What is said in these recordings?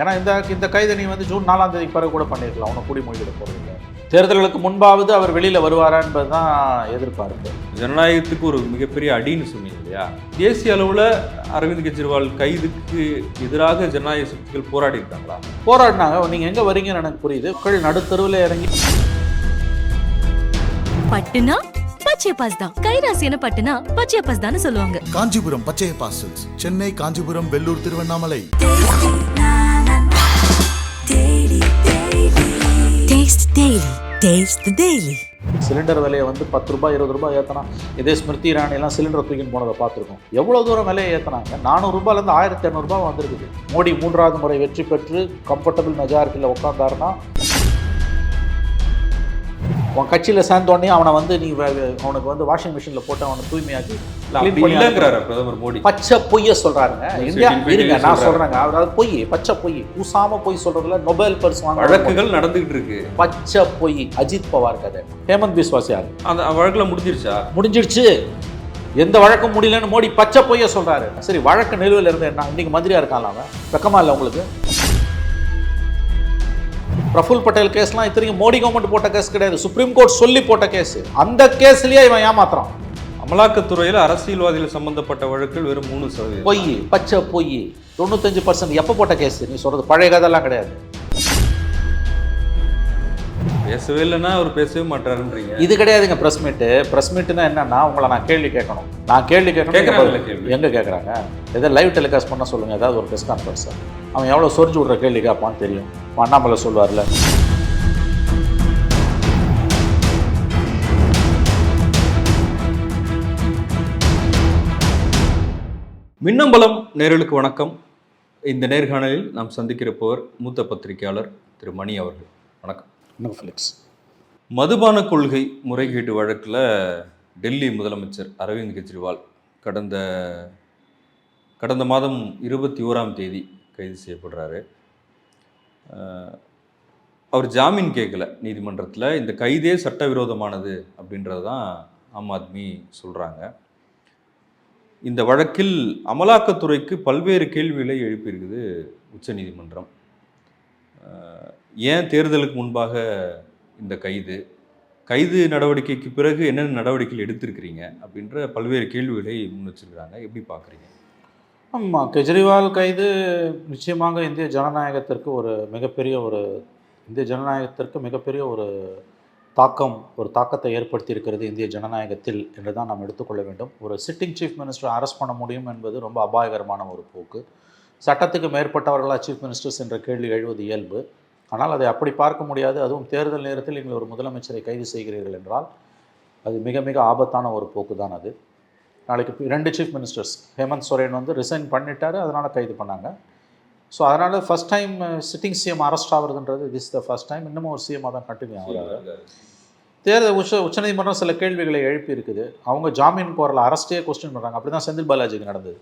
ஏன்னா இந்த இந்த கைதை நீ வந்து ஜூன் நாலாம் தேதி பிறகு கூட பண்ணியிருக்கலாம். அவனை கூடி மொழிகிட போகிறது இல்லை தேர்தல்களுக்கு முன்பாவது அவர் வெளியில் வருவாரா என்பது தான் எதிர்பார்ப்பு. ஜனநாயகத்துக்கு ஒரு மிகப்பெரிய அடின்னு சொன்னீங்க இல்லையா? தேசிய அளவில் அரவிந்த் கெஜ்ரிவால் கைதுக்கு எதிராக ஜனநாயக சக்திகள் போராடி இருக்காங்களா போராடினாங்க. நீங்கள் எங்கே வரீங்கன்னு எனக்கு புரியுது. மக்கள் நடுத்தருவில் இறங்கி பட்டுனா பச்சையப்பாஸ் தான். கைராசியான பட்டுனா பச்சையப்பாஸ் தான் சொல்லுவாங்க. Kanchipuram பச்சைய parcels Chennai Kanchipuram Vellore Tiruvannamalai. Taste daily taste daily cylinder விலையை வந்து பத்து ரூபாய் இருபது ரூபாய் ஏற்றினா இதே ஸ்மிருதி இரானி சிலிண்டர் தூக்கின்னு போனதை பார்த்துருக்கோம். எவ்வளோ தூரம் விலையை ஏற்றினாங்க நானூறுரூபாலேருந்து ஆயிரத்தி இரநூறுபா வந்திருக்குது. மோடி மூன்றாவது முறை வெற்றி பெற்று கம்ஃபர்டபுள் மெஜாரிட்டியில் உட்காந்தாருன்னா உன் கட்சியில் சேர்ந்தோடனே அவனை வந்து நீ அவனுக்கு வந்து வாஷிங் மிஷினில் போட்டு அவனை தூய்மையாக்கி பிரதமர் மோடி. பச்சை பொய்ய சொல்றாருங்க. சரி, இந்தியா இருங்க நான் சொல்றாரு. சொல்றேங்க. அதாவது பொய் பச்சை பொய். கூசாம பொய் சொல்றதுல நொபேல் பரிசு வாங்க வழக்குகள் நடந்துகிட்டு இருக்கு. பச்சை பொய். அஜித் பவார் கதை. ஹேமந்த் பிஸ்வாஸ் யாரு? அந்த வழக்குல முடிஞ்சிருச்சா? முடிஞ்சிடுச்சு எந்த வழக்கும் முடியலன்னு மோடி பச்சை பொய்ய சொல்றாரு. சரி வழக்கு நிலுவையில் இருந்த என்ன இன்னைக்கு மந்திரியா இருக்கான்ல அவன்? வெக்கமா இல்லை உங்களுக்கு? பிரஃபுல் பட்டேல் கேஸ்லாம் இத்தனைக்கும் மோடி கவர்மெண்ட் போட்ட கேஸ் கிடையாது. சுப்ரீம் கோர்ட் சொல்லி போட்ட கேஸ். அந்த கேஸ்லயே இவன் ஏமாத்துறான். அமலாக்கத்துறையில் அரசியல்வாதிகள் சம்பந்தப்பட்ட வழக்குகள் வெறும் மூணு சதவீதம். பொய் பச்சை பொய். தொண்ணூத்தஞ்சு பர்சன்ட் எப்போ போட்ட கேஸ்? நீ சொல்றது பழைய கதைலாம் கிடையாது. பேசவே இல்லைன்னா அவர் பேசவே மாட்டாருன்றீங்க. இது கிடையாதுங்க ப்ரெஸ் மீட்டு ப்ரெஸ் மீட்டுனா என்னன்னா உங்களை நான் கேள்வி கேட்கணும். நான் கேள்வி கேட்கணும். எங்க கேட்குறாங்க ஏதோ லைவ் டெலிகாஸ்ட் பண்ண சொல்லுங்க ஏதாவது ஒரு ப்ரெஸ் கான்ஃபரன்ஸ் அவன் எவ்வளோ சொரிஞ்சு விட்ற கேள்வி கேட்பான்னு தெரியும். அண்ணாமலை சொல்வார்ல மின்னம்பலம் நேர்களுக்கு வணக்கம். இந்த நேர்காணலில் நாம் சந்திக்கிறப்போர் மூத்த பத்திரிகையாளர் திரு மணி அவர்கள். வணக்கம். இன்னும் மதுபான கொள்கை முறைகேட்டு வழக்கில் டெல்லி முதலமைச்சர் அரவிந்த் கெஜ்ரிவால் கடந்த கடந்த மாதம் இருபத்தி ஓராம் தேதி கைது செய்யப்படுறாரு. அவர் ஜாமீன் கேட்கல நீதிமன்றத்தில். இந்த கைதே சட்டவிரோதமானது அப்படின்றது தான் ஆம் ஆத்மி சொல்கிறாங்க இந்த வழக்கில் அமலாக்கத்துறைக்கு பல்வேறு கேள்விகளை எழுப்பியிருக்குது உச்சநீதிமன்றம். ஏன் தேர்தலுக்கு முன்பாக இந்த கைது? கைது நடவடிக்கைக்கு பிறகு என்னென்ன நடவடிக்கைகள் எடுத்திருக்கிறீங்க? அப்படின்ற பல்வேறு கேள்விகளை முன் வச்சிருக்கிறாங்க. எப்படி பார்க்குறீங்க? ஆமாம் கெஜ்ரிவால் கைது நிச்சயமாக இந்திய ஜனநாயகத்திற்கு ஒரு மிகப்பெரிய ஒரு இந்திய ஜனநாயகத்திற்கு மிகப்பெரிய ஒரு தாக்கம் ஒரு தாக்கத்தை ஏற்படுத்தி இருக்கிறது இந்திய ஜனநாயகத்தில் என்று தான் நாம் எடுத்துக்கொள்ள வேண்டும். ஒரு சிட்டிங் சீஃப் மினிஸ்டர் அரெஸ்ட் பண்ண முடியும் என்பது ரொம்ப அபாயகரமான ஒரு போக்கு. சட்டத்துக்கு மேற்பட்டவர்களா சீஃப் மினிஸ்டர்ஸ் என்ற கேள்வி எழுவது இயல்பு. ஆனால் அதை அப்படி பார்க்க முடியாது. அதுவும் தேர்தல் நேரத்தில் நீங்கள் ஒரு முதலமைச்சரை கைது செய்கிறீர்கள் என்றால் அது மிக மிக ஆபத்தான ஒரு போக்கு தான் அது. நாளைக்கு ரெண்டு சீஃப் மினிஸ்டர்ஸ் ஹேமந்த் சோரன் வந்து ரிசைன் பண்ணிட்டாரு. அதனால் கைது பண்ணாங்க. ஸோ அதனால் first time sitting CM arrest ஆகுறதுன்றது this the first time இன்னமும் ஒரு சிஎம்மாக தான் கண்டினியூ ஆகுறாரு தேர்தல் உச்ச உச்சநீதிமன்றம் சில கேள்விகளை எழுப்பி இருக்குது அவங்க ஜாமீன் போரில் அரஸ்டே கொஸ்டின் பண்ணுறாங்க அப்படி தான் செந்தில் பாலாஜிக்கு நடந்தது.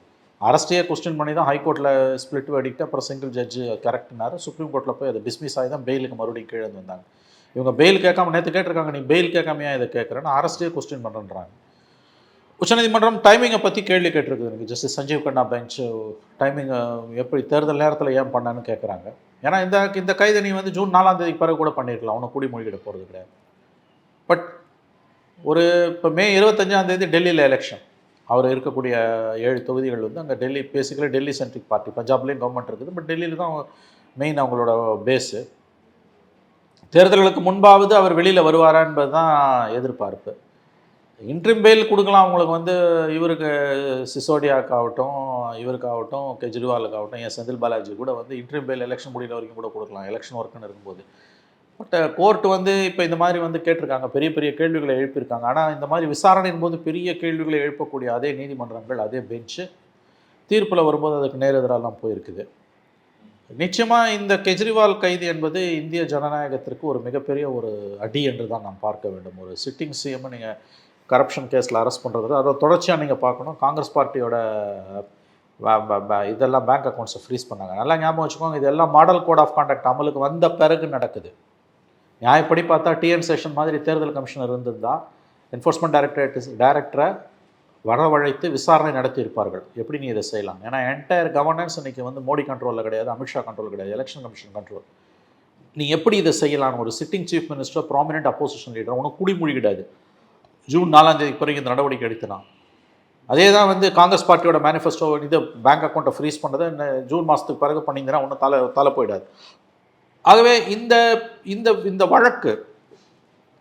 அரஸ்டையே கொஸ்டின் பண்ணி தான் ஹைகோர்ட்டில் ஸ்பிளிட் வெடிக்கிட்டு அப்புறம் சிங்கிள் ஜட்ஜு கரெக்ட்னாரு. சுப்ரீம் கோர்ட்டில் போய் அதை டிஸ்மிஸ் ஆகி தான் பெயிலுக்கு மறுபடியும் கீழே வந்தாங்க. இவங்க பெயில் கேட்காம நேற்று கேட்டிருக்காங்க நீ பெயில் கேட்காமையா இதை கேட்குறேன்னு? அரஸ்டே கொஸ்டின் பண்ணுறாங்க உச்சநீதிமன்றம் டைமிங்கை பற்றி கேள்வி கேட்டிருக்குது எனக்கு. ஜஸ்டிஸ் சஞ்சீவ் கண்ணா பெஞ்ச் டைமிங்கை எப்படி தேர்தல் நேரத்தில் ஏன் பண்ணான்னு கேட்குறாங்க. ஏன்னா இந்த இந்த கைதை நீ வந்து ஜூன் நாலாம் தேதி பிறகு கூட பண்ணியிருக்கலாம் அவனை கூடி மொழிகிட போகிறது கிடையாது. பட் ஒரு இப்போ மே இருபத்தஞ்சாம் தேதி டெல்லியில் எலெக்ஷன் அவர் இருக்கக்கூடிய ஏழு தொகுதிகள் வந்து அங்கே Delhi basically Delhi centric party பஞ்சாப்லேயும் government இருக்குது பட் டெல்லியில் தான் மெயின் அவங்களோட பேஸு தேர்தல்களுக்கு முன்பாவது அவர் வெளியில் வருவாரா என்பது தான் எதிர்பார்ப்பு. இன்ட்ரிம் பெயில் கொடுக்கலாம் அவங்களுக்கு வந்து இவருக்கு சிசோடியாவுக்காகட்டும் இவருக்காகட்டும் கெஜ்ரிவாலுக்காகட்டும் என் செந்தில் பாலாஜி கூட வந்து இன்ட்ரிம் பெயில் எலெக்ஷன் முடிகிற வரைக்கும் கூட கொடுக்கலாம். எலெக்ஷன் ஒர்க்குன்னு இருக்கும்போது. பட் கோர்ட் வந்து இப்போ இந்த மாதிரி வந்து கேட்டிருக்காங்க. பெரிய பெரிய கேள்விகளை எழுப்பியிருக்காங்க. ஆனால் இந்த மாதிரி விசாரணையின் போது பெரிய கேள்விகளை எழுப்பக்கூடிய அதே நீதிமன்றங்கள் அதே பெஞ்சு தீர்ப்பில் வரும்போது அதுக்கு நேரெதிராலாம் போயிருக்குது. நிச்சயமாக இந்த கெஜ்ரிவால் கைது என்பது இந்திய ஜனநாயகத்திற்கு ஒரு மிகப்பெரிய ஒரு அடி என்று தான் நாம் பார்க்க வேண்டும். ஒரு சிட்டிங் சிஎம் நீங்கள் கரப்ஷன் கேஸில் அரெஸ்ட் பண்ணுறது அதை தொடர்ச்சியாக நீங்கள் பார்க்கணும். காங்கிரஸ் பார்ட்டியோட இதெல்லாம் பேங்க் அக்கௌண்ட்ஸை ஃப்ரீஸ் பண்ணாங்க. நல்லா ஞாபகம் வச்சுக்கோங்க இதெல்லாம் மாடல் கோட் ஆஃப் கான்டாக்ட் அமலுக்கு வந்த பிறகு நடக்குது. நியாயப்படி பார்த்தா டிஎன் செஷன் மாதிரி தேர்தல் கமிஷனர் இருந்திருந்தா என்ஃபோர்ஸ்மெண்ட் டைரக்டரேட் டைரக்டரை வரவழைத்து விசாரணை நடத்தி இருப்பார்கள் எப்படி நீ இதை செய்யலாம்? ஏன்னா என்டையர் கவர்னன்ஸ் இன்னைக்கு வந்து மோடி கண்ட்ரோலில் கிடையாது அமித்ஷா கண்ட்ரோல் கிடையாது எலெக்ஷன் கமிஷன் கண்ட்ரோல் நீ எப்படி இதை செய்யலாம்? ஒரு sitting chief minister prominent opposition leader உனக்கு குடிமொழி கிடையாது ஜூன் நாலாம் தேதி பிறகு இந்த நடவடிக்கை எடுத்தினான் அதே தான் வந்து காங்கிரஸ் பார்ட்டியோட மேனிஃபெஸ்டோ இது பேங்க் அக்கௌண்ட்டை ஃப்ரீஸ் பண்ணதை இந்த ஜூன் மாதத்துக்கு பிறகு பண்ணிங்கன்னா ஒன்றும் தலை தலை போயிடாது. ஆகவே இந்த இந்த இந்த வழக்கு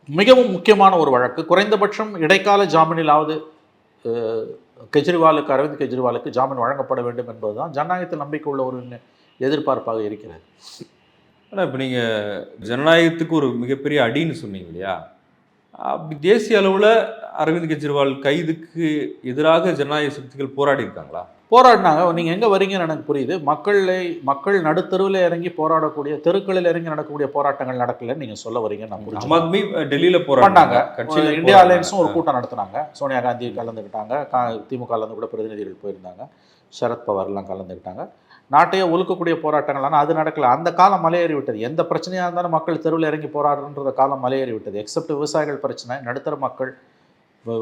மிகவும் முக்கியமான ஒரு வழக்கு. குறைந்தபட்சம் இடைக்கால ஜாமீனிலாவது கெஜ்ரிவாலுக்கு அரவிந்த் கெஜ்ரிவாலுக்கு ஜாமீன் வழங்கப்பட வேண்டும் என்பதுதான் ஜனநாயகத்தில் நம்பிக்கை உள்ள ஒரு எதிர்பார்ப்பாக இருக்கிறது. ஆனால் இப்போ நீங்கள் ஜனநாயகத்துக்கு ஒரு மிகப்பெரிய அடின்னு சொன்னீங்க இல்லையா? அப்படி தேசிய அளவில் அரவிந்த் கெஜ்ரிவால் கைதுக்கு எதிராக ஜனநாயக சக்திகள் போராடி இருக்காங்களா போராடினாங்க நீங்கள் எங்கே வரீங்கன்னு எனக்கு புரியுது. மக்களை மக்கள் நடுத்தருவில் இறங்கி போராடக்கூடிய தெருக்களில் இறங்கி நடக்கக்கூடிய போராட்டங்கள் நடக்கலைன்னு நீங்கள் சொல்ல வரீங்கன்னு நான். ஆத்மி டெல்லியில் போராடினாங்க. கட்சியில் இந்தியா அலையன்ஸும் ஒரு கூட்டம் நடத்துனாங்க. சோனியா காந்தி கலந்துக்கிட்டாங்க. திமுகலேருந்து கூட பிரதிநிதிகள் போயிருந்தாங்க. சரத்பவார்லாம் கலந்துக்கிட்டாங்க. நாட்டையே ஒழுக்கக்கூடிய போராட்டங்கள். ஆனால் அது நடக்கல. அந்த காலம் மலையேறி விட்டது எந்த பிரச்சனையாக இருந்தாலும் மக்கள் தெருவில் இறங்கி போராடுறன்ற காலம் மலையேறி விட்டது எக்ஸப்ட் விவசாயிகள் பிரச்சனை நடுத்தர மக்கள்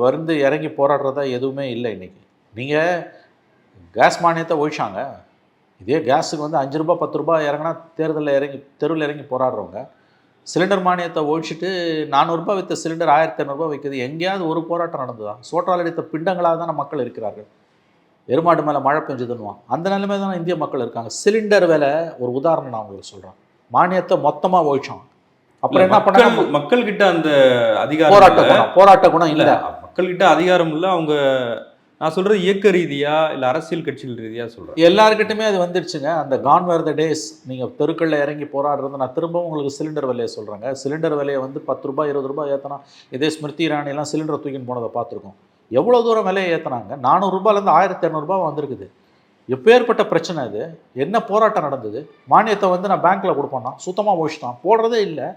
வந்து இறங்கி போராடுறதா எதுவுமே இல்லை இன்றைக்கி நீங்கள் கேஸ் மானியத்தை ஒழிச்சாங்க. இதே கேஸுக்கு வந்து அஞ்சு ரூபாய் பத்து ரூபாய் இறங்கினா தேர்தலில் இறங்கி தெருவில் இறங்கி போராடுறவங்க சிலிண்டர் மானியத்தை ஒழிச்சிட்டு நானூறுரூபா விற்ற சிலிண்டர் ஆயிரத்தி ஐநூறுரூபா விற்கிது எங்கேயாவது ஒரு போராட்டம் நடந்ததா? சோற்றால் அடித்த பிண்டங்களாக தானே மக்கள் இருக்கிறார்கள். எருமாடு மேலே மழை பெஞ்சதுன்னுவான். அந்த நிலைமை தானே இந்திய மக்கள் இருக்காங்க. சிலிண்டர் விலை ஒரு உதாரணம் நான் உங்களுக்கு சொல்கிறேன் மானியத்தை மொத்தமாக ஒழிச்சோம். அப்புறம் என்ன பண்ணாங்க மக்கள் கிட்ட அந்த அதிகாரம் போராட்ட. குணம் போராட்ட குணம் இல்ல. இல்லை மக்கள் கிட்ட அதிகாரம் இல்ல. அவங்க நான் சொல்றது இயக்க ரீதியா இல்ல அரசியல் கட்சிகள் ரீதியா சொல்றேன். எல்லாருக்கிட்டுமே அது வந்துடுச்சுங்க. அந்த கான் வேர் த டேஸ் நீங்கள் தெருக்களில் இறங்கி போராடுறது நான் திரும்பவும் உங்களுக்கு சிலிண்டர் விலையை சொல்கிறேங்க சிலிண்டர் விலையை வந்து பத்து ரூபாய் இருபது ரூபாய் ஏற்றினா இதே ஸ்மிருதி இரானிலாம் சிலிண்டர் தூக்கின்னு போனதை பார்த்துருக்கோம். எவ்வளோ தூரம் விலையை ஏற்றினாங்க நானூறுரூபாலேருந்து ஆயிரத்தி இரநூறுபா வந்திருக்குது. எப்பேற்பட்ட பிரச்சனை இது என்ன போராட்டம் நடந்தது? மானியத்தை வந்து நான் பேங்க்கில் கொடுப்போம்னா சுத்தமாக ஒழிச்சிட்டான் போடுறதே இல்லை.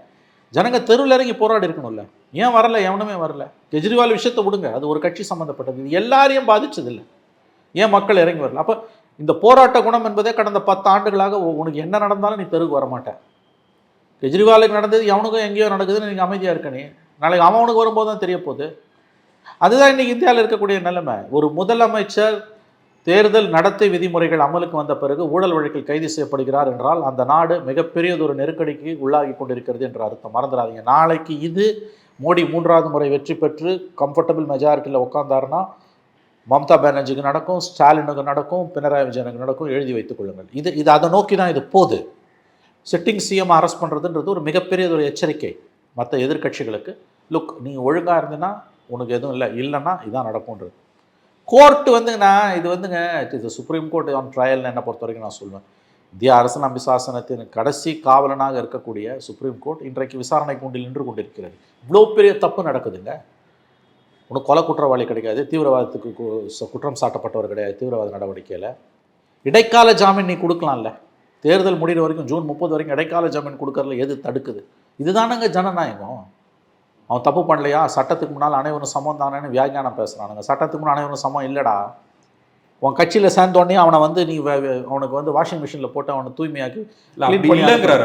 ஜனங்க தெருவில் இறங்கி போராடி இருக்கணும்ல. ஏன் வரல? எவனுமே வரல. கெஜ்ரிவால் விஷயத்தை விடுங்க. அது ஒரு கட்சி சம்மந்தப்பட்டது இது எல்லாரையும் பாதிச்சது இல்லை ஏன் மக்கள் இறங்கி வரல? அப்போ இந்த போராட்ட குணம் என்பதே கடந்த பத்து ஆண்டுகளாக உனக்கு என்ன நடந்தாலும் நீ தெருவுக்கு வர கெஜ்ரிவாலுக்கு நடந்தது எவனுக்கும் எங்கேயோ நடக்குதுன்னு நீங்கள் அமைதியாக இருக்க நீ நாளைக்கு அவனுக்கு வரும்போது தான் தெரிய போகுது. அதுதான் இன்னைக்கு இந்தியாவில் இருக்கக்கூடிய நிலைமை. ஒரு முதலமைச்சர் தேர்தல் நடத்தை விதிமுறைகள் அமலுக்கு வந்த பிறகு ஊழல் வழக்கில் கைது செய்யப்படுகிறார் என்றால் அந்த நாடு மிகப்பெரியதொரு நெருக்கடிக்கு உள்ளாகி கொண்டிருக்கிறது என்ற அர்த்தம். மறந்துடாதீங்க. நாளைக்கு இது மோடி மூன்றாவது முறை வெற்றி பெற்று கம்ஃபர்டபுள் மெஜாரிட்டியில் உட்காந்தாருன்னா மம்தா பானர்ஜிக்கு நடக்கும் ஸ்டாலினுக்கு நடக்கும் பினராயி விஜயனுக்கு நடக்கும் எழுதி வைத்துக் கொள்ளுங்கள். இது இது அதை நோக்கி தான் இது போகுது. சிட்டிங் சிஎம் அரெஸ்ட் பண்ணுறதுன்றது ஒரு மிகப்பெரிய ஒரு எச்சரிக்கை. மற்ற எதிர்க்கட்சிகளுக்கு லுக் நீங்கள் ஒழுங்காக இருந்தீன்னா உனக்கு எதுவும் இல்லை. இல்லைன்னா இதான் நடக்கும்ன்றது. கோர்ட்டு வந்துங்கண்ணா இது வந்துங்க இது சுப்ரீம் கோர்ட் ஆன் ட்ரையல்னு என்னை பொறுத்த வரைக்கும் நான் சொல்லுவேன் இந்திய அரசன் சாசனத்தின் கடைசி காவலனாக இருக்கக்கூடிய சுப்ரீம் கோர்ட் இன்றைக்கு விசாரணை கூண்டில் நின்று கொண்டிருக்கிறது. இவ்வளோ பெரிய தப்பு நடக்குதுங்க. உனக்கு கொலை குற்றவாளி கிடைக்காது தீவிரவாதத்துக்கு ச- குற்றம் சாட்டப்பட்டவர் கிடையாது தீவிரவாத நடவடிக்கையில். இடைக்கால ஜாமீன் நீ கொடுக்கலாம்ல. தேர்தல் முடிகிற வரைக்கும் ஜூன் முப்பது வரைக்கும் இடைக்கால ஜாமீன் கொடுக்கறதுல எது தடுக்குது? இதுதானங்க ஜனநாயகம். அவன் தப்பு பண்ணலையா? சட்டத்துக்கு முன்னால் அனைவரும் சமம் தானேன்னு வியாக்கியானம் பேசுகிறானுங்க சட்டத்துக்கு முன்னால் அனைவரும் சமம் இல்லைடா. உன் கட்சியில் சேர்ந்தோடனே அவனை வந்து நீ அவனுக்கு வந்து வாஷிங் மிஷினில் போட்டு அவனை தூய்மையாக்கி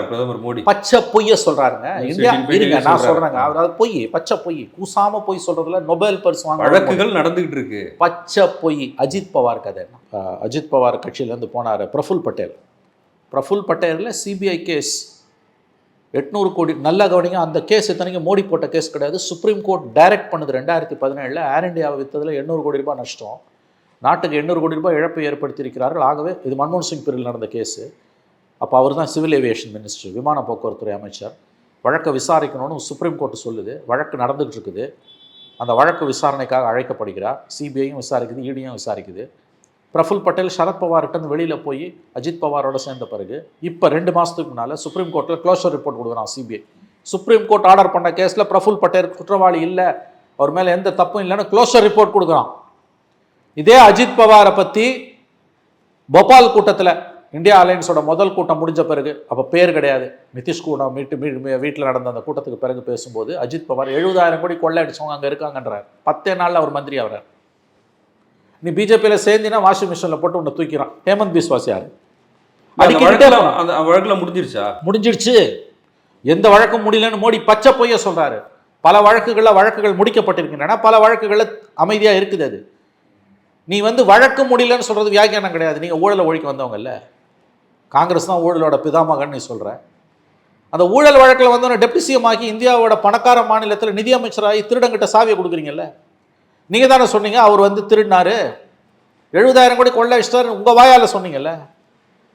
பிரதமர் மோடி. பச்சை பொய்ய சொல்றாருங்க. சரி, இந்தியா இருங்க நான் சொல்றாரு. சொல்றேங்க. அவர் அது பொய் பச்சை பொய். கூசாம பொய் சொல்றதுல நொபேல் பரிசு வாங்க வழக்குகள் நடந்துகிட்டு இருக்கு. பச்சை பொய். அஜித் பவார் கதை. அஜித் பவார் கட்சியிலேருந்து போனார் பிரஃபுல் பட்டேல். பிரஃபுல் பட்டேலில் சிபிஐ கேஸ் எட்நூறு கோடி நல்லா கவனிங்க அந்த கேஸ் இத்தனைக்கும் மோடி போட்ட கேஸ் கிடையாது. சுப்ரீம் கோர்ட் டைரக்ட் பண்ணுது ரெண்டாயிரத்தி பதினேழில் ஏர் இண்டியாவை விற்றதில் எண்ணூறு கோடி ரூபாய் நஷ்டம். நாட்டுக்கு எண்ணூறு கோடி ரூபாய் இழப்பை ஏற்படுத்தியிருக்கிறார்கள். ஆகவே இது மன்மோகன் சிங் பிரிவில் நடந்த கேஸு. அப்போ அவர் தான் சிவில் ஏவியேஷன் மினிஸ்டர் விமான போக்குவரத்துறை அமைச்சர். வழக்கை விசாரிக்கணும்னு சுப்ரீம் கோர்ட்டு சொல்லுது. வழக்கு நடந்துகிட்டு இருக்குது. அந்த வழக்கு விசாரணைக்காக அழைக்கப்படுகிறார். சிபிஐயும் விசாரிக்குது இடியும் விசாரிக்குது. பிரஃபுல் பட்டேல் சரத்பவார்கிட்ட வெளியில் போய் அஜித் பவாரோட சேர்ந்த பிறகு இப்போ ரெண்டு மாதத்துக்கு முன்னால் சுப்ரீம் கோர்ட்டில் க்ளோஷர் ரிப்போர்ட் கொடுக்குறான் சிபிஐ சுப்ரீம் கோர்ட் ஆர்டர் பண்ண கேஸில் பிரஃபுல் பட்டேல் குற்றவாளி இல்லை. அவர் மேலே எந்த தப்பும் இல்லைன்னு க்ளோஷர் ரிப்போர்ட் கொடுக்குறான். இதே அஜித் பவாரை பற்றி போபால் கூட்டத்தில் இந்தியா அலையன்ஸோட முதல் கூட்டம் முடிஞ்ச பிறகு அப்போ பேர் கிடையாது. நிதிஷ் மீட்டு மீ வீட்டில் நடந்த அந்த கூட்டத்துக்கு பிறகு பேசும்போது அஜித் பவார் எழுபதாயிரம் கோடி கொள்ளை அடிச்சவங்க அங்கே இருக்காங்கன்றார். பத்தே நாளில் அவர் மந்திரி ஆகிறார். நீ பிஜேபியில் சேர்ந்தினா வாஷிங் மிஷினில் போட்டு உன்னை தூக்கிறான் ஹேமந்த் பிஸ்வாஸ் யார் அந்த வழக்குல முடிஞ்சிருச்சா? முடிஞ்சிடுச்சு எந்த வழக்கும் முடியலன்னு மோடி பச்சை பொய்ய சொல்றாரு. பல வழக்குகளில் வழக்குகள் முடிக்கப்பட்டிருக்கின்றன. பல வழக்குகளில் அமைதியாக இருக்குது அது. நீ வந்து வழக்கு முடியலன்னு சொல்கிறது வியாக்கியானம் கிடையாது. நீங்கள் ஊழலை ஒழிக்க வந்தவங்கல்ல. காங்கிரஸ் தான் ஊழலோட பிதாமகன் நீ சொல்கிற அந்த ஊழல் வழக்கில் வந்தவனை டெப்டி சிஎம் ஆக்கி இந்தியாவோட பணக்கார மாநிலத்தில் நிதியமைச்சராகி திருடங்கிட்ட சாவியை கொடுக்குறீங்கல்ல. நீங்கள் தானே சொன்னீங்க? அவர் வந்து திருடினாரு. எழுபதாயிரம் கோடி கொள்ள அடிச்சிட்டாரு உங்கள் வாயால் சொன்னீங்கல்ல?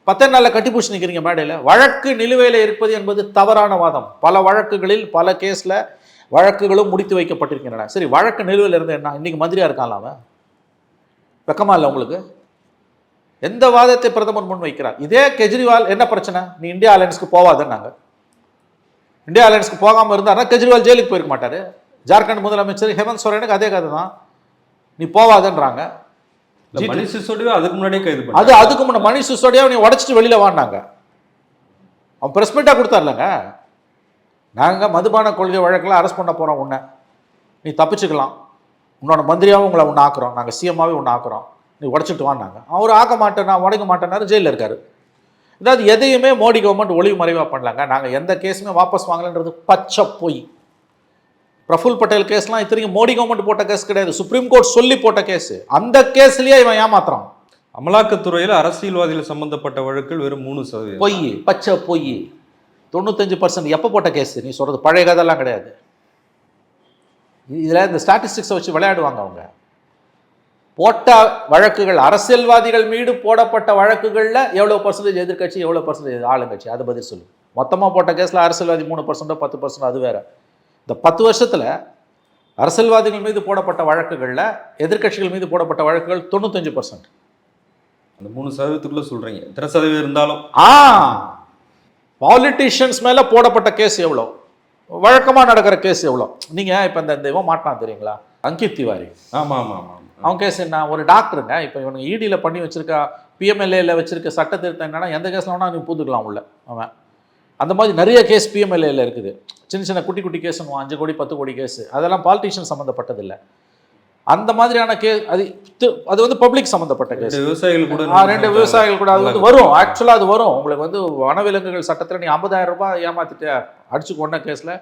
பத்தே நாளில் கட்டி பிடிச்சி நிற்கிறீங்க மேடையில். வழக்கு நிலுவையில் இருப்பது என்பது தவறான வாதம். பல வழக்குகளில் பல கேஸில் வழக்குகளும் முடித்து வைக்கப்பட்டிருக்கின்றன. சரி வழக்கு நிலுவையில் இருந்து என்ன? இன்னைக்கு மந்திரியாக இருக்கான்ல அவன்? வெக்கமா இல்லை உங்களுக்கு? எந்த வாதத்தை பிரதமர் முன் வைக்கிறார் இதே கெஜ்ரிவால் என்ன பிரச்சனை? நீ இந்தியா அலையன்ஸ்க்கு போவாதுன்னாங்க. இந்தியா அலையன்ஸ்க்கு போகாமல் இருந்தாருன்னா கெஜ்ரிவால் ஜெயிலுக்கு போயிருக்க மாட்டார். ஜார்க்கண்ட் முதலமைச்சர் ஹேமந்த் சோரனுக்கு அதே கதை தான் நீ போவாதன்றாங்க. மணிஷ் சிசோடியா அதுக்கு முன்னாடியே கைது அது அதுக்கு முன்ன மணி சிசோடியா நீ உடச்சிட்டு வெளியில வாண்டாங்க அவன் பிரஸ் மீட்டாக கொடுத்தார்லங்க. நாங்கள் மதுபான கொள்கை வழக்கில் அரெஸ்ட் பண்ண போகிறோம் உன்னை. நீ தப்பிச்சுக்கலாம். உன்னோட மந்திரியாவும் உங்களை ஒன்று ஆக்குறோம். நாங்கள் சிஎம்மாவே ஒன்று ஆக்குறோம். நீ உடச்சிட்டு வாண்டாங்க அவர் ஆக்க மாட்டேன் நான் உடைக்க மாட்டேன்னாரு ஜெயிலில் இருக்காரு. அதாவது எதையுமே மோடி கவர்மெண்ட் ஒளிவு மறைவாக பண்ணலாங்க. நாங்கள் எந்த கேஸுமே வாபஸ் வாங்கலைன்றது பச்சை பொய். பிரஃபுல் பட்டேல் கேஸ்லாம் இத்தனைக்கும் மோடி கவர்மெண்ட் போட்ட கேஸ் கிடையாது. சுப்ரீம் கோர்ட் சொல்லி போட்ட கேஸ். அந்த கேஸ்லயே இவன் ஏமாத்துறான். அமலாக்கத்துறையில அரசியல்வாதிகள் சம்பந்தப்பட்ட வழக்குகள் வெறும் மூணு சதவீதம். பொய் பச்சை பொய். தொண்ணூத்தஞ்சு பர்சன்ட் எப்போ போட்ட கேஸ்? நீ சொல்கிறது பழைய கதைலாம் கிடையாது. இதில் இந்த ஸ்டாட்டிஸ்டிக்ஸை வச்சு விளையாடுவாங்க அவங்க. போட்ட வழக்குகள் அரசியல்வாதிகள் மீது போடப்பட்ட வழக்குகளில் எவ்வளோ பர்சன்டேஜ் எதிர்க்கட்சி எவ்வளோ பர்சன்டேஜ் ஆளுங்கட்சி? அதை பதில் சொல்லு. மொத்தமாக போட்ட கேஸில் அரசியல்வாதி மூணு பர்சன்டோ பத்து பர்சன்டோ அது வேற. இந்த பத்து வருஷத்தில் அரசியல்வாதிகள் மீது போடப்பட்ட வழக்குகளில் எதிர்க்கட்சிகள் மீது போடப்பட்ட வழக்குகள் தொண்ணூத்தஞ்சு பர்சன்ட் அந்த மூணு சதவீதத்துக்குள்ள சொல்றீங்க. எத்தனை சதவீதம் இருந்தாலும்? ஆ. பாலிட்டிஷியன்ஸ் மேலே போடப்பட்ட கேஸ் எவ்வளோ? வழக்கமாக நடக்கிற கேஸ் எவ்வளோ? நீங்கள் இப்போ இந்த இவன் மாட்டான் தெரியுங்களா? அங்கித் திவாரி. ஆமா ஆமா ஆமா ஆமா. அவன் கேஸ் என்ன? ஒரு டாக்டருங்க இப்போ இவனுக்கு இடியில் பண்ணி வச்சிருக்க பிஎம்எல்ஏல வச்சிருக்க சட்ட திருத்தம் என்னன்னா எந்த கேஸ்ல வேணா நீ பூந்துக்கலாம் உள்ள அவன். அந்த மாதிரி நிறைய கேஸ் பிஎம்எல்ஏல இருக்குது. சின்ன சின்ன குட்டி குட்டி கேஸ் அஞ்சு கோடி பத்து கோடி கேஸ். அதெல்லாம் பாலிட்டிஷியன் சம்மந்தப்பட்டதில்லை அந்த மாதிரியான கேஸ் அது அது வந்து பப்ளிக் சம்மந்தப்பட்ட கேஸ் விவசாயிகள் கூட ரெண்டு விவசாயிகள் கூட அது வந்து வரும். ஆக்சுவலாக அது வரும். உங்களுக்கு வந்து வனவிலங்குகள் சட்டத்தில் நீ 50000 ரூபாய் ஏமாத்திட்ட அடிச்சு கொண்ட கேஸில்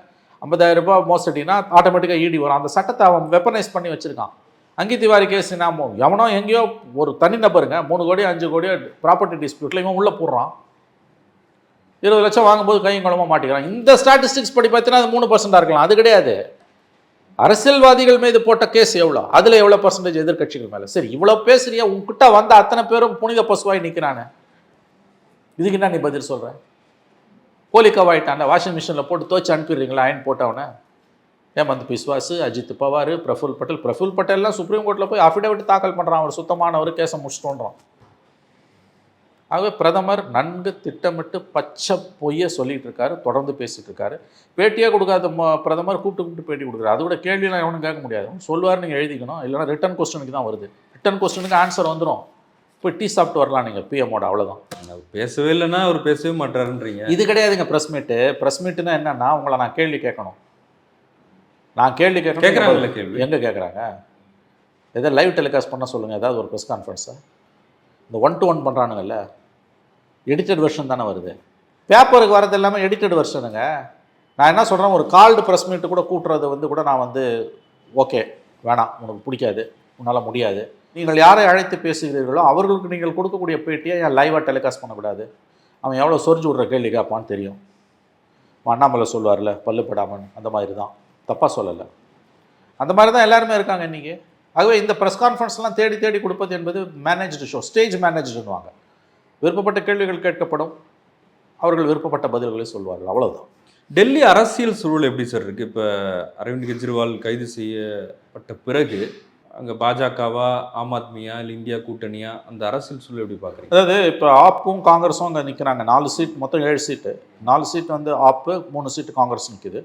50000 ரூபாய் மோசடினா ஆட்டோமேட்டிக்காக ஈடி வரும். அந்த சட்டத்தை அவன் வெப்பனைஸ் பண்ணி வச்சிருக்கான். அங்கி திவாரி கேஸ் நாம எவனோ எங்கேயோ ஒரு தனிநபருங்க மூணு கோடி அஞ்சு கோடி ப்ராப்பர்ட்டி டிஸ்பியூட்டில் இவன் உள்ளே போடுறான். இருபது லட்சம் வாங்கும்போது கையும் குளமா மாட்டிக்கிறான் இந்த ஸ்டாட்டிஸ்டிக்ஸ் படி பார்த்தீங்கன்னா அது மூணு பர்சண்டாக இருக்கலாம். அது கிடையாது. அரசியல்வாதிகள் மீது போட்ட கேஸ் எவ்வளோ? அதில் எவ்வளோ பர்சன்டேஜ் எதிர்கட்சிகள் மேலே? சரி இவ்வளோ பேசுறியா? உங்ககிட்ட வந்த அத்தனை பேரும் புனித பசுவாய் நிற்கிறானே இதுக்கு என்ன நீ பதில் சொல்கிற கோலிக்காவாயிட்டான் வாஷிங் மிஷினில் போட்டு துவச்சி அனுப்பிடுறீங்களா? அயன் போட்டவனை? ஹேமந்த் பிஸ்வாஸ் அஜித் பவார் பிரஃபுல் பட்டேல்? பிரஃபுல் பட்டேல்லாம் சுப்ரீம் கோர்ட்டில் போய் அஃபிடேவிட் தாக்கல் பண்ணுறான் அவர் சுத்தமானவர் கேஸை முடிச்சிட்டோன்றான் ஆகவே பிரதமர் நன்கு திட்டமிட்டு பச்சை பொய்யை சொல்லிட்டு இருக்காரு தொடர்ந்து பேசிட்டு இருக்காரு. பேட்டியே கொடுக்காத ம- பிரதமர் கூப்பிட்டு கூப்பிட்டு பேட்டி கொடுக்குறாரு. அது கூட கேள்வியெல்லாம் எவனும் கேட்க முடியாது. சொல்லுவார் நீங்கள் எழுதிக்கணும். இல்லைன்னா ரிட்டன் கொஸ்டினுக்கு தான் வருது. ரிட்டன் கொஸ்டினுக்கு ஆன்சர் வந்துடும் போய் டீ சாப்பிட்டு வரலாம் நீங்கள் பிஎம்மோட அவ்வளோதான் பேசவே இல்லைன்னா அவர் பேசவே மாட்டாருன்றீங்க. இது கிடையாதுங்க ப்ரெஸ் மீட்டு ப்ரெஸ் மீட்டுன்னா என்னன்னா உங்களை நான் கேள்வி கேட்கணும். நான் கேள்வி கேட்கணும். கேட்கறாங்கல்ல கேள்வி? எங்கே கேட்குறாங்க? எதாவது லைவ் டெலிகாஸ்ட் பண்ண சொல்லுங்கள் ஏதாவது ஒரு ப்ரெஸ் கான்ஃபரன்ஸை இந்த ஒன் டு ஒன் பண்ணுறானுங்கல்ல எடிட்டட் வெர்ஷன் தானே வருது. பேப்பருக்கு வரது எல்லாமே எடிட்டட் வெர்ஷனுங்க நான் என்ன சொல்கிறேன் ஒரு கால்டு ப்ரெஸ் மீட்டு கூட கூட்டுறது வந்து கூட நான் வந்து ஓகே வேணாம். உனக்கு பிடிக்காது. உன்னால் முடியாது. நீங்கள் யாரை அழைத்து பேசுகிறீர்களோ அவர்களுக்கு நீங்கள் கொடுக்கக்கூடிய பேட்டியை ஏன் லைவாக டெலிகாஸ்ட் பண்ணக்கூடாது. அவன் எவ்வளோ சொரிஞ்சு விட்ற கேள்வி கேட்பான்னு தெரியும். அண்ணாமலை சொல்லுவார்ல பல்லுப்படாமன் அந்த மாதிரி தான் தப்பாக சொல்லலை. அந்த மாதிரி தான் எல்லாருமே இருக்காங்க இன்றைக்கி ஆகவே இந்த ப்ரெஸ் கான்ஃபரன்ஸ்லாம் தேடி தேடி கொடுப்பது என்பது மேனேஜ்டு ஷோ ஸ்டேஜ் மேனேஜ்டுன்னுவாங்க விருப்பப்பட்ட கேள்விகள் கேட்கப்படும். அவர்கள் விருப்பப்பட்ட பதில்களை சொல்வார்கள். அவ்வளவுதான். டெல்லி அரசியல் சூழல் எப்படி சார் இருக்கு? இப்போ அரவிந்த் கெஜ்ரிவால் கைது செய்யப்பட்ட பிறகு அங்கே பாஜகவா ஆம் ஆத்மியா இல்லை இந்தியா கூட்டணியா? அந்த அரசியல் சூழல் எப்படி பார்க்குறீங்க அதாவது இப்போ ஆப்பும் காங்கிரஸும் அங்கே நிற்கிறாங்க நாலு சீட் மொத்தம் ஏழு சீட்டு. நாலு சீட் வந்து ஆப்பு மூணு சீட்டு காங்கிரஸ் நிற்குது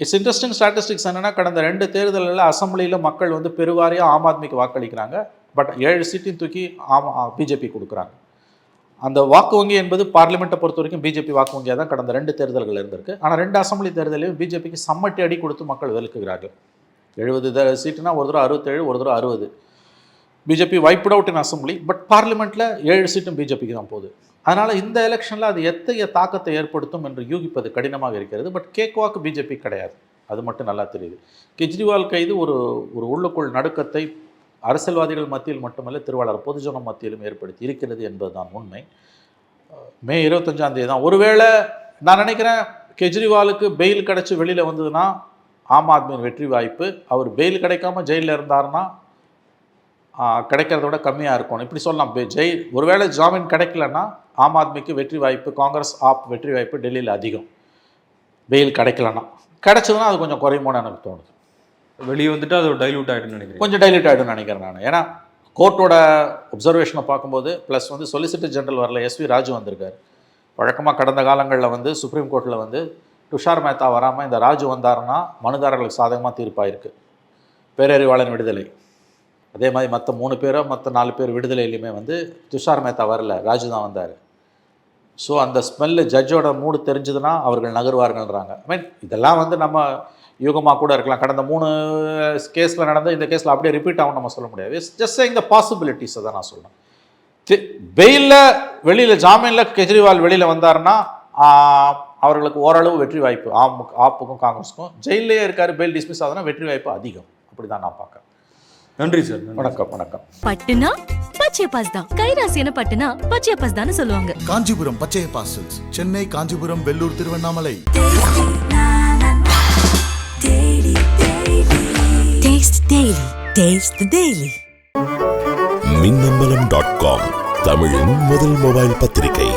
இட்ஸ் இன்ட்ரெஸ்டிங் ஸ்டாட்டிஸ்டிக்ஸ் என்னன்னா கடந்த ரெண்டு தேர்தலில் அசம்பிளியில் மக்கள் வந்து பெருவாரியாக ஆம் ஆத்மிக்கு வாக்களிக்கிறாங்க. பட் ஏழு சீட்டையும் தூக்கி ஆம் பிஜேபி கொடுக்குறாங்க. அந்த வாக்கு வங்கி என்பது பார்லிமெண்ட்டை பொறுத்த வரைக்கும் பிஜேபி வாக்கு வங்கியாக தான் கடந்த ரெண்டு தேர்தல்கள் இருந்திருக்கு. ஆனால் ரெண்டு அசம்பிளி தேர்தலையும் பிஜேபிக்கு சம்மட்டி அடி கொடுத்து மக்கள் வெறுக்குகிறார்கள் எழுபது சீட்டுனா ஒரு தடவை அறுபத்தேழு ஒரு தடவை அறுபது. BJP wiped out in assembly but பார்லிமெண்ட்டில் ஏழு சீட்டும் பிஜேபிக்கு தான் போகுது. அதனால் இந்த எலெக்ஷனில் அது எத்தகைய தாக்கத்தை ஏற்படுத்தும் என்று யூகிப்பது கடினமாக இருக்கிறது. பட் கேக்வாக்கு பிஜேபி கிடையாது. அது மட்டும் நல்லா தெரியுது. கெஜ்ரிவால் கைது ஒரு ஒரு உள்ளுக்குள் நடுக்கத்தை அரசியல்வாதிகள் மத்தியில் மட்டுமல்ல திருவாளர் பொதுஜன மத்தியிலும் ஏற்படுத்தி இருக்கிறது என்பதுதான் உண்மை. மே இருபத்தஞ்சாம் தேதி தான். ஒருவேளை நான் நினைக்கிறேன் கெஜ்ரிவாலுக்கு பெயில் கிடச்சி வெளியில் வந்ததுன்னா ஆம் ஆத்மியின் வெற்றி வாய்ப்பு. அவர் பெயில் கிடைக்காம ஜெயிலில் இருந்தாருன்னா கிடைக்கிறத விட கம்மியாக இருக்கும் இப்படி சொல்லலாம். ஜெயில் ஒருவேளை ஜாமீன் கிடைக்கலன்னா ஆம் ஆத்மிக்கு வெற்றி வாய்ப்பு காங்கிரஸ் ஆப் வெற்றி வாய்ப்பு டெல்லியில் அதிகம். பெயில் கிடைக்கலன்னா. கிடைச்சதுன்னா அது கொஞ்சம் குறையுமோன்னு எனக்கு தோணுது. வெளியே வந்துட்டு அது டைலூட் ஆகிடும்னு நினைக்கிறேன் கொஞ்சம் டைல்யூட் ஆகிடும்னு நினைக்கிறேன் நான். ஏன்னா கோர்ட்டோட ஒப்சர்வேஷனை பார்க்கும்போது ப்ளஸ் வந்து சொலிசிட்டர் ஜெனரல் வரல எஸ்வி ராஜு வந்திருக்காரு. வழக்கமாக கடந்த காலங்களில் வந்து சுப்ரீம் கோர்ட்டில் வந்து துஷார் மேத்தா வராமல் இந்த ராஜு வந்தாருன்னா மனுதாரர்களுக்கு சாதகமாக தீர்ப்பாயிருக்கு. பேரறிவாளன் விடுதலை. அதே மாதிரி மற்ற மூணு பேரோ மற்ற நாலு பேர் விடுதலையிலையுமே வந்து துஷார் மேத்தா வரல ராஜு தான் வந்தார். ஸோ அந்த ஸ்மெல்லு ஜட்ஜோட மூடு தெரிஞ்சதுன்னா அவர்கள் நகருவார்கள்ன்றாங்க. ஐ மீன் இதெல்லாம் வந்து நம்ம யூகமாக கூட இருக்கலாம். கடந்த மூணு கேஸில் நடந்த இந்த கேஸில் அப்படியே ரிப்பீட் ஆகும் நம்ம சொல்ல முடியாது. ஜஸ்ட் இந்த பாசிபிலிட்டிஸை தான் நான் சொல்கிறேன் பெயிலில் வெளியில் ஜாமீனில் கெஜ்ரிவால் வெளியில் வந்தாருன்னா அவர்களுக்கு ஓரளவு வெற்றி வாய்ப்பு. ஆமுக்கு ஆப்புக்கும் காங்கிரஸுக்கும். ஜெயிலே இருக்கார் பெயில் டிஸ்மிஸ் ஆகுதுன்னா வெற்றி வாய்ப்பு அதிகம். அப்படி தான் நான் பார்க்குறேன். நன்றி சார். வணக்கம் வணக்கம். பட்டுனா பச்சையப்பாஸ் தான். கைராசியான பட்டுனா பச்சையப்பாஸ் தான் சொல்லுவாங்க. Kanchipuram Pachaiyappa silks Chennai Kanchipuram Vellore Tiruvannamalai. Minnambalam dot com தமிழின் முதல் மொபைல் பத்திரிகை.